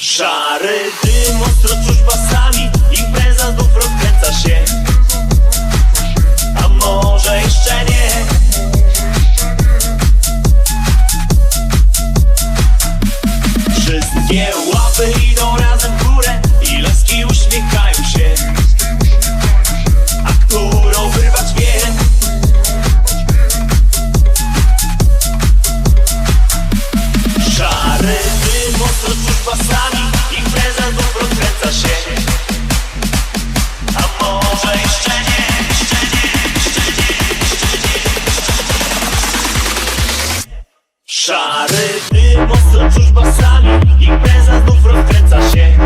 Szary dym, ostro czuć basami Impreza znów rozkręca się. A może jeszcze nie? Wszystkie łapy idą razem stary. Mocno czuć basami Impreza znów rozkręca się.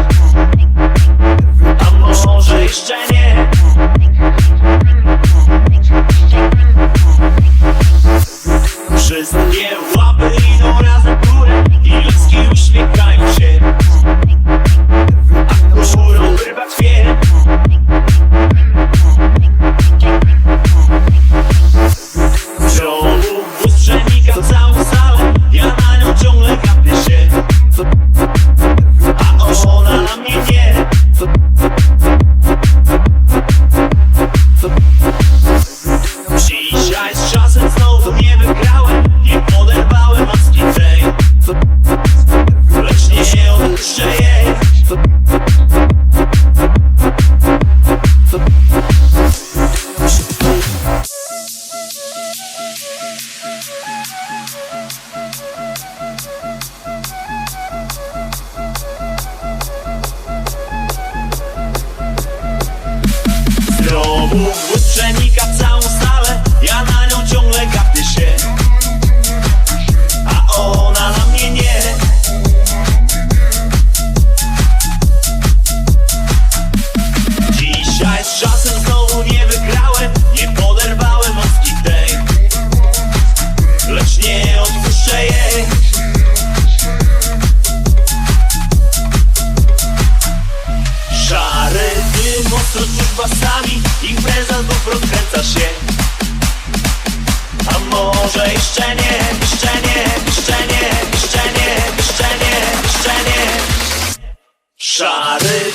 yeah. Struczysz basami, impreza znów rozkręcasz się. A może jeszcze nie, jeszcze nie, jeszcze nie, jeszcze nie, jeszcze nie, jeszcze nie. Szary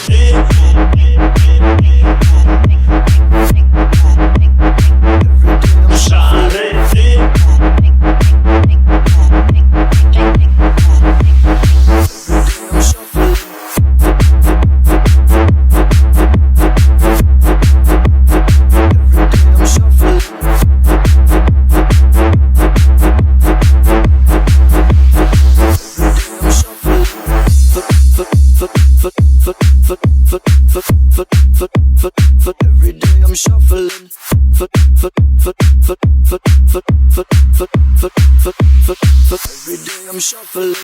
Every day I'm shuffling.